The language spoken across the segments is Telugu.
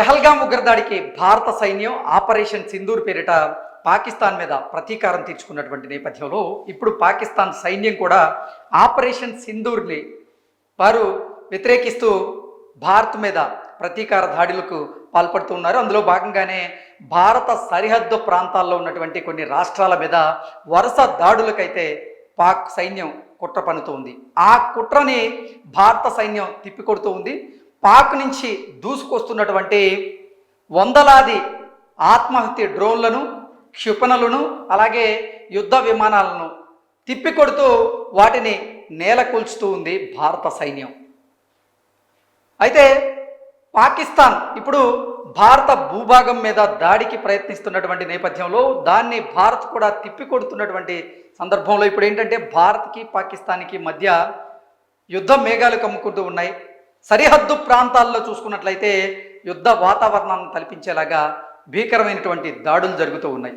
పెహల్గాం ఉగ్రదాడికి భారత సైన్యం ఆపరేషన్ సింధూర్ పేరిట పాకిస్తాన్ మీద ప్రతీకారం తీర్చుకున్నటువంటి నేపథ్యంలో ఇప్పుడు పాకిస్తాన్ సైన్యం కూడా ఆపరేషన్ సింధూర్ని వారు వ్యతిరేకిస్తూ భారత్ మీద ప్రతీకార దాడులకు పాల్పడుతూ ఉన్నారు. అందులో భాగంగానే భారత సరిహద్దు ప్రాంతాల్లో ఉన్నటువంటి కొన్ని రాష్ట్రాల మీద వరుస దాడులకైతే పాక్ సైన్యం కుట్ర పన్నుతూ ఉంది. ఆ కుట్రని భారత సైన్యం తిప్పికొడుతూ ఉంది. పాక్ నుంచి దూసుకొస్తున్నటువంటి వందలాది ఆత్మహత్య డ్రోన్లను క్షిపణులను అలాగే యుద్ధ విమానాలను తిప్పికొడుతూ వాటిని నేలకూల్చుతూ ఉంది భారత సైన్యం. అయితే పాకిస్తాన్ ఇప్పుడు భారత భూభాగం మీద దాడికి ప్రయత్నిస్తున్నటువంటి నేపథ్యంలో దాన్ని భారత్ కూడా తిప్పికొడుతున్నటువంటి సందర్భంలో ఇప్పుడు ఏంటంటే భారత్కి పాకిస్తాన్కి మధ్య యుద్ధ మేఘాలు కమ్ముకుంటూ ఉన్నాయి. సరిహద్దు ప్రాంతాల్లో చూసుకున్నట్లయితే యుద్ధ వాతావరణాన్ని తలపించేలాగా భీకరమైనటువంటి దాడులు జరుగుతూ ఉన్నాయి.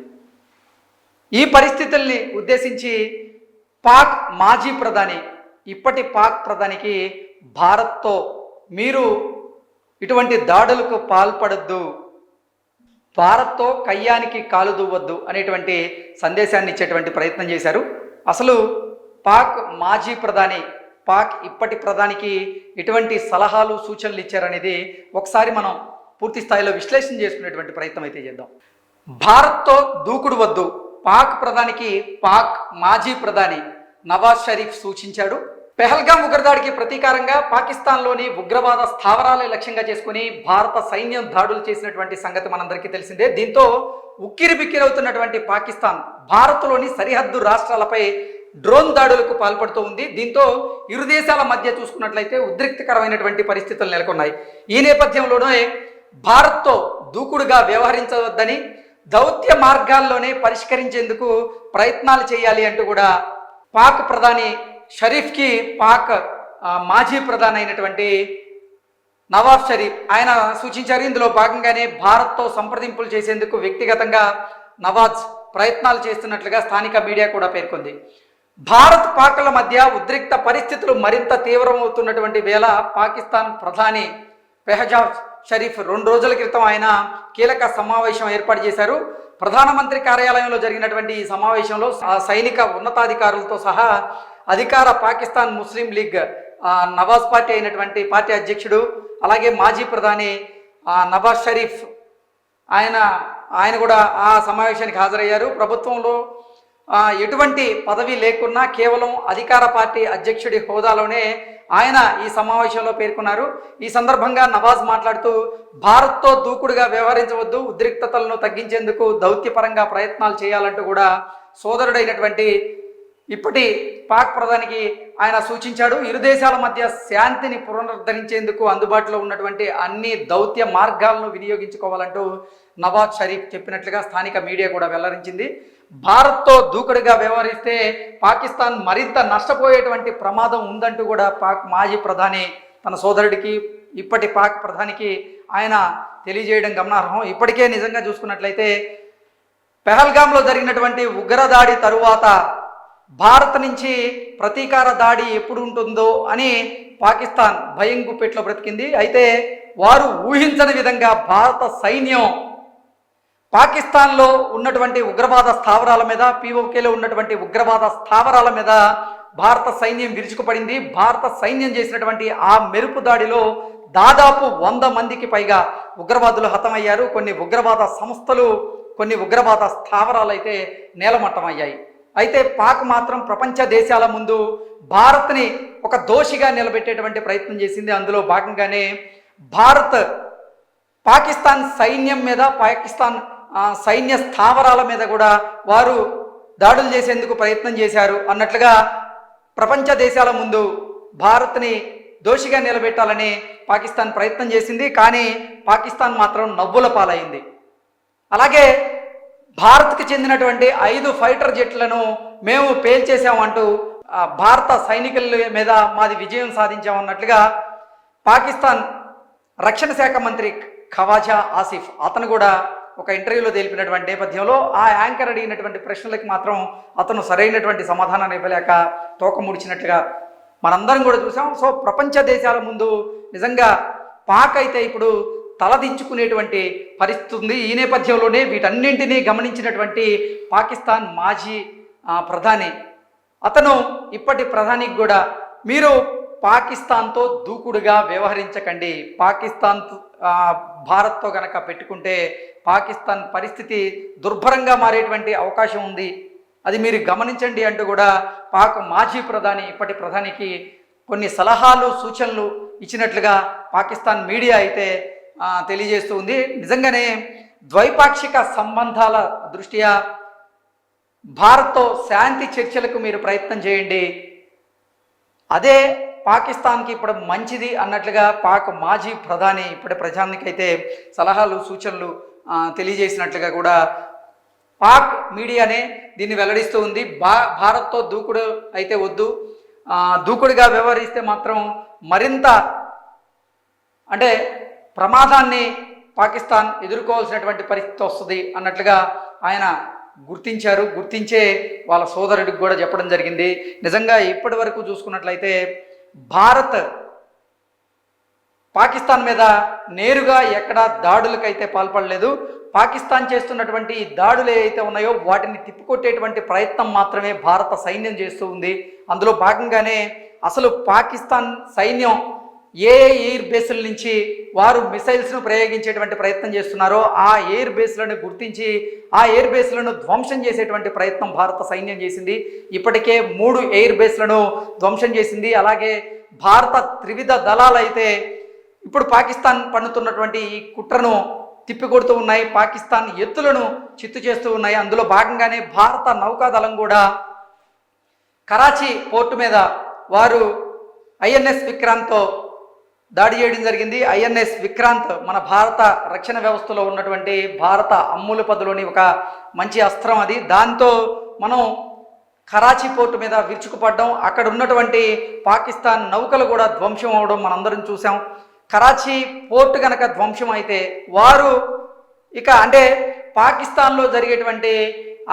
ఈ పరిస్థితుల్ని ఉద్దేశించి పాక్ మాజీ ప్రధాని ఇప్పటి పాక్ ప్రధానికి భారత్తో మీరు ఇటువంటి దాడులకు పాల్పడద్దు భారత్తో కయ్యానికి కాలు దువ్వద్దు అనేటువంటి సందేశాన్ని ఇచ్చేటువంటి ప్రయత్నం చేశారు. అసలు పాక్ మాజీ ప్రధాని పాక్ ఇప్పటి ప్రధానికి ఎటువంటి సలహాలు సూచనలు ఇచ్చారనేది ఒకసారి మనం పూర్తి స్థాయిలో విశ్లేషణ చేసుకునేటువంటి ప్రయత్నం అయితే చేద్దాం. భారత్తో దూకుడు వద్దు. పాక్ ప్రధానికి పాక్ మాజీ ప్రధాని నవాజ్ షరీఫ్ సూచించాడు. పెహల్గాం ఉగ్రదాడికి ప్రతీకారంగా పాకిస్తాన్లోని ఉగ్రవాద స్థావరాలే లక్ష్యంగా చేసుకుని భారత సైన్యం దాడులు చేసినటువంటి సంగతి మనందరికీ తెలిసిందే. దీంతో ఉక్కిరిబిక్కిరవుతున్నటువంటి పాకిస్తాన్ భారత్లోని సరిహద్దు రాష్ట్రాలపై డ్రోన్ దాడులకు పాల్పడుతూ ఉంది. దీంతో ఇరు దేశాల మధ్య చూసుకున్నట్లయితే ఉద్రిక్తకరమైనటువంటి పరిస్థితులు నెలకొన్నాయి. ఈ నేపథ్యంలోనే భారత్తో దూకుడుగా వ్యవహరించవద్దని దౌత్య మార్గాల్లోనే పరిష్కరించేందుకు ప్రయత్నాలు చేయాలి అంటూ కూడా పాక్ ప్రధాని షరీఫ్కి పాక్ మాజీ ప్రధాని అయినటువంటి నవాబ్ షరీఫ్ ఆయన సూచించారు. ఇందులో భాగంగానే భారత్తో సంప్రదింపులు చేసేందుకు వ్యక్తిగతంగా నవాజ్ ప్రయత్నాలు చేస్తున్నట్లుగా స్థానిక మీడియా కూడా పేర్కొంది. భారత్ పాక్ల మధ్య ఉద్రిక్త పరిస్థితులు మరింత తీవ్రమవుతున్నటువంటి వేళ పాకిస్తాన్ ప్రధాని పెహజాజ్ షరీఫ్ రెండు రోజుల క్రితం ఆయన కీలక సమావేశం ఏర్పాటు చేశారు. ప్రధానమంత్రి కార్యాలయంలో జరిగినటువంటి ఈ సమావేశంలో సైనిక ఉన్నతాధికారులతో సహా అధికార Pakistan Muslim league Nawaz party అయినటువంటి పార్టీ అధ్యక్షుడు అలాగే మాజీ ప్రధాని నవాజ్ షరీఫ్ ఆయన ఆయన కూడా ఆ సమావేశానికి హాజరయ్యారు. ప్రభుత్వంలో ఎటువంటి పదవి లేకున్నా కేవలం అధికార పార్టీ అధ్యక్షుడి హోదాలోనే ఆయన ఈ సమావేశంలో పేర్కొన్నారు. ఈ సందర్భంగా నవాజ్ మాట్లాడుతూ భారత్తో దూకుడుగా వ్యవహరించవద్దు ఉద్రిక్తతలను తగ్గించేందుకు దౌత్యపరంగా ప్రయత్నాలు చేయాలంటూ కూడా సోదరుడైనటువంటి ఇప్పటి పాక్ ప్రధానికి ఆయన సూచించాడు. ఇరు దేశాల మధ్య శాంతిని పునరుద్ధరించేందుకు అందుబాటులో ఉన్నటువంటి అన్ని దౌత్య మార్గాలను వినియోగించుకోవాలంటూ నవాజ్ షరీఫ్ చెప్పినట్లుగా స్థానిక మీడియా కూడా వెల్లడించింది. భారత్తో దూకుడుగా వ్యవహరిస్తే పాకిస్తాన్ మరింత నష్టపోయేటువంటి ప్రమాదం ఉందంటూ కూడా పాక్ మాజీ ప్రధాని తన సోదరుడికి ఇప్పటి పాక్ ప్రధానికి ఆయన తెలియజేయడం గమనార్హం. ఇప్పటికే నిజంగా చూసుకున్నట్లయితే పెహల్గాంలో జరిగినటువంటి ఉగ్రదాడి తరువాత భారత్ నుంచి ప్రతీకార దాడి ఎప్పుడు ఉంటుందో అని పాకిస్తాన్ భయం గుప్పెట్లో బ్రతికింది. అయితే వారు ఊహించని విధంగా భారత సైన్యం పాకిస్తాన్లో ఉన్నటువంటి ఉగ్రవాద స్థావరాల మీద పీఓకేలో ఉన్నటువంటి ఉగ్రవాద స్థావరాల మీద భారత సైన్యం విరుచుకుపడింది. భారత సైన్యం చేసినటువంటి ఆ మెరుపు దాడిలో దాదాపు వంద మందికి పైగా ఉగ్రవాదులు హతమయ్యారు. కొన్ని ఉగ్రవాద సంస్థలు కొన్ని ఉగ్రవాద స్థావరాలు అయితే నేలమట్టమయ్యాయి. అయితే పాక్ మాత్రం ప్రపంచ దేశాల ముందు భారత్ని ఒక దోషిగా నిలబెట్టేటువంటి ప్రయత్నం చేసింది. అందులో భాగంగానే భారత్ పాకిస్తాన్ సైన్యం మీద పాకిస్తాన్ సైన్య స్థావరాల మీద కూడా వారు దాడులు చేసేందుకు ప్రయత్నం చేశారు. అన్నట్లుగా ప్రపంచ దేశాల ముందు భారత్ని దోషిగా నిలబెట్టాలని పాకిస్తాన్ ప్రయత్నం చేసింది. కానీ పాకిస్తాన్ మాత్రం నవ్వుల పాలైంది. అలాగే భారత్కి చెందినటువంటి ఐదు ఫైటర్ జెట్లను మేము పేల్చేసామంటూ భారత సైనికుల మీద మాది విజయం సాధించామన్నట్లుగా పాకిస్తాన్ రక్షణ శాఖ మంత్రి ఖవాజా ఆసిఫ్ అతను కూడా ఒక ఇంటర్వ్యూలో తెలిపినటువంటి నేపథ్యంలో ఆ యాంకర్ అడిగినటువంటి ప్రశ్నలకు మాత్రం అతను సరైనటువంటి సమాధానాన్ని ఇవ్వలేక తోక ముడిచినట్లుగా మనందరం కూడా చూసాం. సో ప్రపంచ దేశాల ముందు నిజంగా పాక్ అయితే ఇప్పుడు తలదించుకునేటువంటి పరిస్థితి ఉంది. ఈ నేపథ్యంలోనే వీటన్నింటినీ గమనించినటువంటి పాకిస్తాన్ మాజీ ప్రధాని. అతను ఇప్పటి ప్రధానికి కూడా మీరు పాకిస్తాన్తో దూకుడుగా వ్యవహరించకండి. పాకిస్తాన్ భారత్తో గనక పెట్టుకుంటే పాకిస్తాన్ పరిస్థితి దుర్భరంగా మారేటువంటి అవకాశం ఉంది. అది మీరు గమనించండి అంటూ కూడా పాక్ మాజీ ప్రధాని ఇప్పటి ప్రధానికి కొన్ని సలహాలు సూచనలు ఇచ్చినట్లుగా పాకిస్తాన్ మీడియా అయితే తెలియజేస్తూ ఉంది. నిజంగానే ద్వైపాక్షిక సంబంధాల దృష్ట్యా భారత్తో శాంతి చర్చలకు మీరు ప్రయత్నం చేయండి. అదే పాకిస్తాన్కి ఇప్పుడు మంచిది అన్నట్లుగా పాక్ మాజీ ప్రధాని ఇప్పటి ప్రజానికైతే సలహాలు సూచనలు తెలియజేసినట్లుగా కూడా పాక్ మీడియానే దీన్ని వెల్లడిస్తూ ఉంది. భా భారత్తో దూకుడు అయితే వద్దు. దూకుడుగా వ్యవహరిస్తే మాత్రం మరింత అంటే ప్రమాదాన్ని పాకిస్తాన్ ఎదుర్కోవాల్సినటువంటి పరిస్థితి వస్తుంది అన్నట్లుగా ఆయన గుర్తించారు. గుర్తించే వాళ్ళ సోదరుడికి కూడా చెప్పడం జరిగింది. నిజంగా ఇప్పటి వరకు చూసుకున్నట్లయితే భారత్ పాకిస్తాన్ మీద నేరుగా ఎక్కడ దాడులకైతే పాల్పడలేదు. పాకిస్తాన్ చేస్తున్నటువంటి దాడులు ఏవైతే ఉన్నాయో వాటిని తిప్పికొట్టేటువంటి ప్రయత్నం మాత్రమే భారత సైన్యం చేస్తూ ఉంది. అందులో భాగంగానే అసలు పాకిస్తాన్ సైన్యం ఏ ఎయిర్ బేస్ల నుంచి వారు మిసైల్స్ను ప్రయోగించేటువంటి ప్రయత్నం చేస్తున్నారో ఆ ఎయిర్ బేస్లను గుర్తించి ఆ ఎయిర్ బేస్లను ధ్వంసం చేసేటువంటి ప్రయత్నం భారత సైన్యం చేసింది. ఇప్పటికే మూడు ఎయిర్ బేస్లను ధ్వంసం చేసింది. అలాగే భారత త్రివిధ దళాలు అయితే ఇప్పుడు పాకిస్తాన్ పన్నుతున్నటువంటి ఈ కుట్రను తిప్పికొడుతూ ఉన్నాయి. పాకిస్తాన్ ఎత్తులను చిత్తు చేస్తూ ఉన్నాయి. అందులో భాగంగానే భారత నౌకాదళం కూడా కరాచీ పోర్టు మీద వారు ఐఎన్ఎస్ విక్రాంత్తో దాడి చేయడం జరిగింది. ఐఎన్ఎస్ విక్రాంత్ మన భారత రక్షణ వ్యవస్థలో ఉన్నటువంటి భారత అమ్ముల పదులోని ఒక మంచి అస్త్రం అది. దాంతో మనం కరాచీ పోర్టు మీద విరుచుకుపడ్డం. అక్కడ ఉన్నటువంటి పాకిస్తాన్ నౌకలు కూడా ధ్వంసం అవడం మనందరం చూసాం కరాచీ పోర్టు కనుక ధ్వంసం అయితే వారు ఇక అంటే పాకిస్తాన్లో జరిగేటువంటి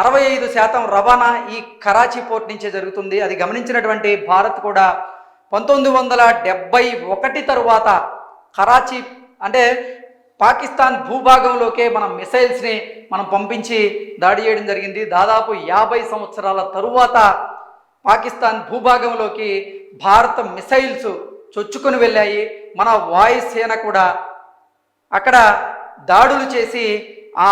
అరవై ఐదు శాతం రవాణా ఈ కరాచీ పోర్ట్ నుంచే జరుగుతుంది. అది గమనించినటువంటి భారత్ కూడా పంతొమ్మిది వందల డెబ్బై ఒకటి తరువాత కరాచీ అంటే పాకిస్తాన్ భూభాగంలోకే మనం మిసైల్స్ని మనం పంపించి దాడి చేయడం జరిగింది. దాదాపు యాభై సంవత్సరాల తరువాత పాకిస్తాన్ భూభాగంలోకి భారత మిసైల్స్ చొచ్చుకొని వెళ్ళాయి. మన వాయుసేన కూడా అక్కడ దాడులు చేసి ఆ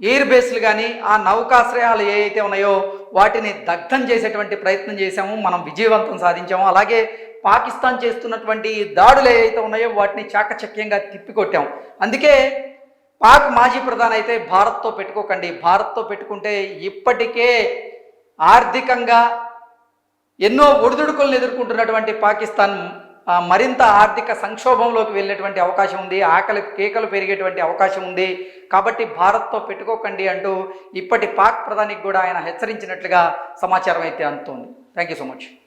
ఎయిర్ బేస్లు కానీ ఆ నౌకాశ్రయాలు ఏ అయితే ఉన్నాయో వాటిని దగ్ధం చేసేటువంటి ప్రయత్నం చేశాము మనం విజయవంతం సాధించాము. అలాగే పాకిస్తాన్ చేస్తున్నటువంటి దాడులు ఏవైతే ఉన్నాయో వాటిని చాకచక్యంగా తిప్పికొట్టాం అందుకే పాక్ మాజీ ప్రధాని అయితే భారత్తో పెట్టుకోకండి. భారత్తో పెట్టుకుంటే ఇప్పటికే ఆర్థికంగా ఎన్నో ఒడిదుడుకులను ఎదుర్కొంటున్నటువంటి పాకిస్తాన్ మరింత ఆర్థిక సంక్షోభంలోకి వెళ్ళేటువంటి అవకాశం ఉంది. ఆకలి కేకలు పెరిగేటువంటి అవకాశం ఉంది. కాబట్టి భారత్తో పెట్టుకోకండి అంటూ ఇప్పటి పాక్ ప్రధానికి కూడా ఆయన హెచ్చరించినట్లుగా సమాచారం అయితే అందుతోంది. Thank you so much